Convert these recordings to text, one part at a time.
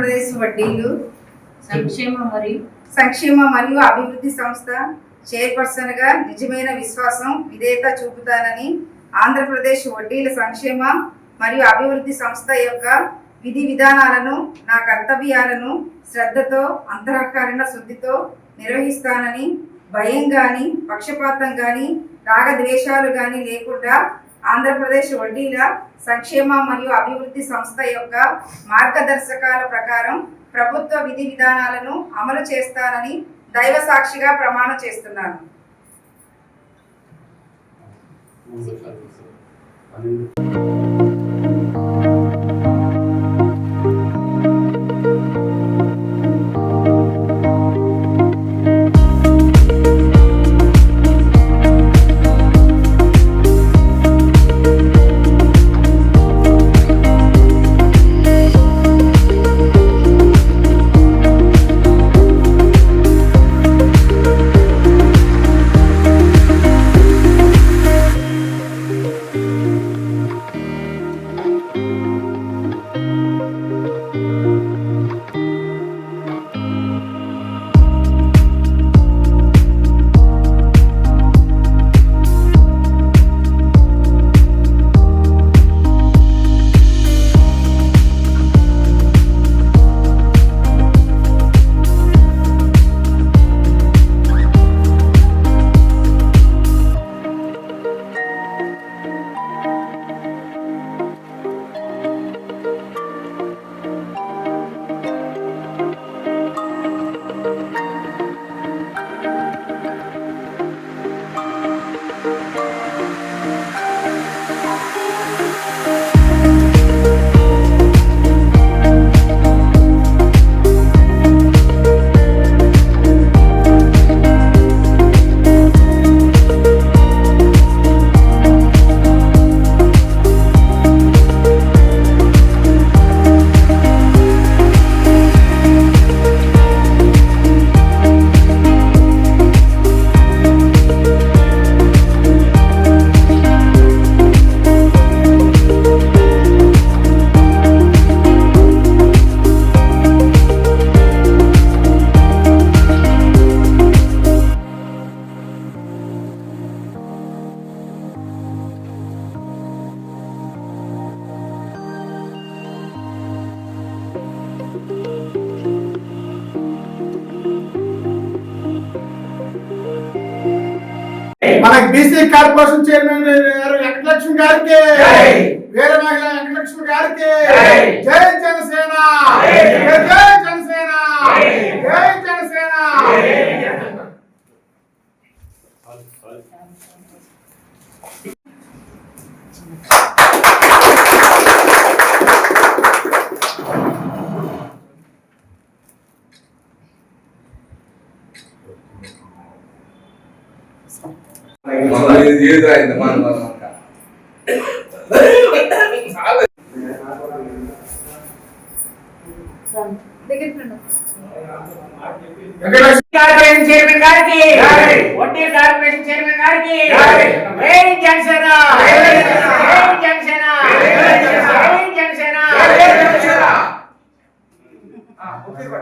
Andhra Pradesh వడ్డీలు సంక్షేమ మరియు సంక్షేమ మరియు అభివృద్ధి సంస్థ చైర్పర్సన్గా నిజమైన విశ్వాసం విధేయత చూపుతానని ఆంధ్రప్రదేశ్ వడ్డీల సంక్షేమ మరియు అభివృద్ధి సంస్థ యొక్క విధి విధానాలను నా కర్తవ్యాలను శ్రద్ధతో అంతరాకరణ శుద్ధితో నిర్వహిస్తానని భయం గాని పక్షపాతం గాని రాగద్వేషాలు గాని లేకుండా ఆంధ్రప్రదేశ్ వడ్డీల సంక్షేమ మరియు అభివృద్ధి సంస్థ యొక్క మార్గదర్శకాల ప్రకారం ప్రభుత్వ విధి విధానాలను అమలు చేస్తానని దైవ సాక్షిగా ప్రమాణం చేస్తున్నాను మనకి బీసీ కార్పొరేషన్ చైర్మన్ గారు వెంకటలక్ష్మి గారికి వీర మహిళ వెంకటలక్ష్మి గారికి జై! జనసేన! జై! జనసేన! జై! జనసేన! జీవితం మన మన వెంకటలక్ష్మి కార్పొరేషన్ చైర్మన్ గారికి జై. వడ్డీ కార్పొరేషన్ చైర్మన్ గారికి జనసేన జనసేన జై జనసేన. ఆ, ఒకే కూడా, ప్రెసిడెంట్ గారు. ఒకే కూడా.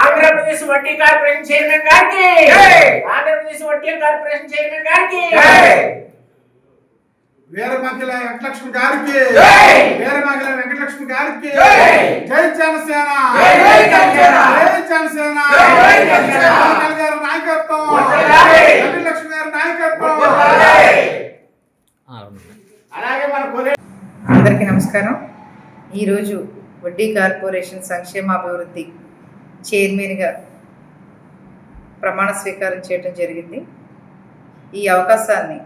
ఆంధ్రప్రదేశ్ వడ్డీ కార్పొరేషన్ చైర్మన్ గారికి ఆంధ్రప్రదేశ్ వడ్డీ కార్పొరేషన్ చైర్మన్ గారికి వీరమహిళ వెంకటలక్ష్మి గారికి! వీరమహిళ వెంకటలక్ష్మి గారికి జై! జనసేన జై జనసేన! గారి నాయకత్వం! వెంకటలక్ష్మి గారి నాయకత్వం అలాగే మన కొలే అందరికీ నమస్కారం. ఈరోజు వడ్డీ కార్పొరేషన్ సంక్షేమాభివృద్ధి చైర్మన్గా ప్రమాణ స్వీకారం చేయడం జరిగింది. ఈ అవకాశాన్ని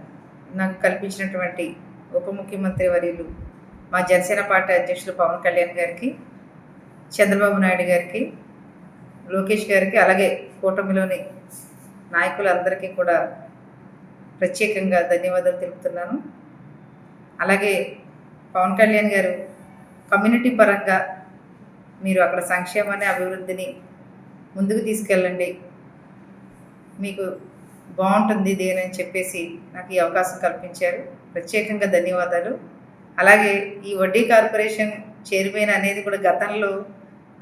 నాకు కల్పించినటువంటి ఉప ముఖ్యమంత్రి వర్యులు మా జనసేన పార్టీ అధ్యక్షులు పవన్ కళ్యాణ్ గారికి చంద్రబాబు నాయుడు గారికి లోకేష్ గారికి అలాగే కూటమిలోని నాయకులందరికీ కూడా ప్రత్యేకంగా ధన్యవాదాలు తెలుపుతున్నాను. అలాగే పవన్ కళ్యాణ్ గారు కమ్యూనిటీ పరంగా మీరు అక్కడ సంక్షేమాన్ని అభివృద్ధిని ముందుకు తీసుకెళ్ళండి. మీకు బాగుంటుంది ఇదేనని చెప్పేసి నాకు ఈ అవకాశం కల్పించారు. ప్రత్యేకంగా ధన్యవాదాలు. అలాగే ఈ వడ్డీ కార్పొరేషన్ చైర్మన్ అనేది కూడా గతంలో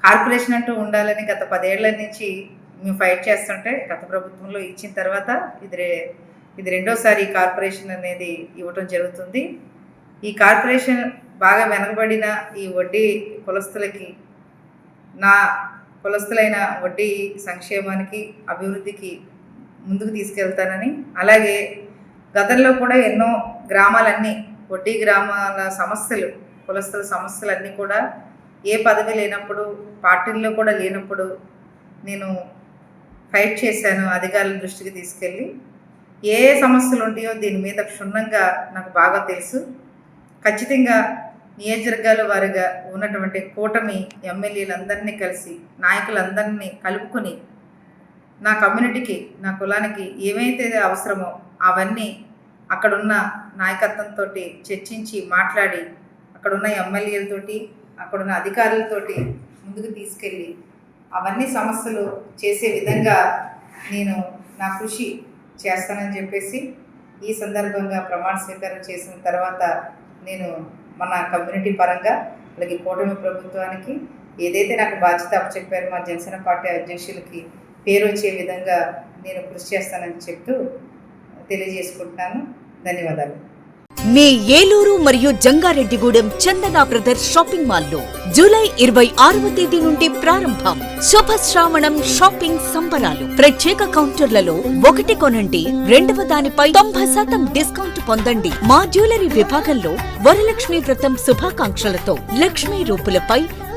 కార్పొరేషన్ అంటూ ఉండాలని గత పదేళ్ళ నుంచి మేము ఫైట్ చేస్తుంటే గత ప్రభుత్వంలో ఇచ్చిన తర్వాత ఇది ఇది రెండోసారి కార్పొరేషన్ అనేది ఇవ్వటం జరుగుతుంది. ఈ కార్పొరేషన్ బాగా వెనకబడిన ఈ వడ్డీ కులస్తులకి నా కులస్తులైన వడ్డీ సంక్షేమానికి అభివృద్ధికి ముందుకు తీసుకెళ్తానని అలాగే గతంలో కూడా ఎన్నో గ్రామాలన్నీ వడ్డీ గ్రామాల సమస్యలు కులస్తుల సమస్యలన్నీ కూడా ఏ పదవి లేనప్పుడు పార్టీల్లో కూడా లేనప్పుడు నేను ఫైట్ చేశాను అధికారుల దృష్టికి తీసుకెళ్ళి. ఏ ఏ సమస్యలు ఉంటాయో దీని మీద క్షుణ్ణంగా నాకు బాగా తెలుసు. ఖచ్చితంగా నియోజకవర్గాల వారిగా ఉన్నటువంటి కూటమి ఎమ్మెల్యేలందరినీ కలిసి నాయకులందరినీ కలుపుకొని నా కమ్యూనిటీకి నా కులానికి ఏమైతే అవసరమో అవన్నీ అక్కడున్న నాయకత్వంతో చర్చించి మాట్లాడి అక్కడున్న ఎమ్మెల్యేలతోటి అక్కడున్న అధికారులతోటి ముందుకు తీసుకెళ్ళి అవన్నీ సమస్యలు చేసే విధంగా నేను నా కృషి చేస్తానని చెప్పేసి ఈ సందర్భంగా ప్రమాణ స్వీకారం చేసిన తర్వాత నేను మన కమ్యూనిటీ పరంగా అలాగే కూటమి ప్రభుత్వానికి ఏదైతే నాకు బాధ్యత అప్పచెప్పారో మా జనసేన పార్టీ అధ్యక్షులకి పేరు వచ్చే విధంగా నేను కృషి చేస్తానని చెప్తూ తెలియజేసుకుంటున్నాను. ధన్యవాదాలు. మీ ఏలూరు మరియు జంగారెడ్డిగూడెం చందనా బ్రదర్స్ షాపింగ్ మాల్లో జూలై ఇరవై ఆరవ తేదీ నుండి ప్రారంభం శుభ శ్రావణం షాపింగ్ సంబరాలు. ప్రత్యేక కౌంటర్లలో ఒకటి కొనండి రెండవ దానిపై తొంభై శాతం డిస్కౌంట్ పొందండి. మా జ్యువెలరీ విభాగంలో వరలక్ష్మి వ్రతం శుభాకాంక్షలతో Lakshmi రూపులపై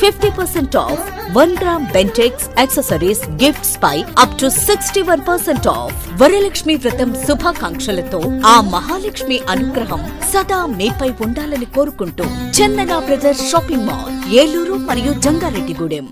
fifty percent off one gram Bentex accessories gifts pi up to sixty one percent off Varalakshmi Vratam శుభాకాంక్షలతో ఆ మహాలక్ష్మి అనుగ్రహం సదా మీపై ఉండాలని కోరుకుంటూ Chandana brothers shopping mall Eluru మరియు జంగారెడ్డిగూడెం.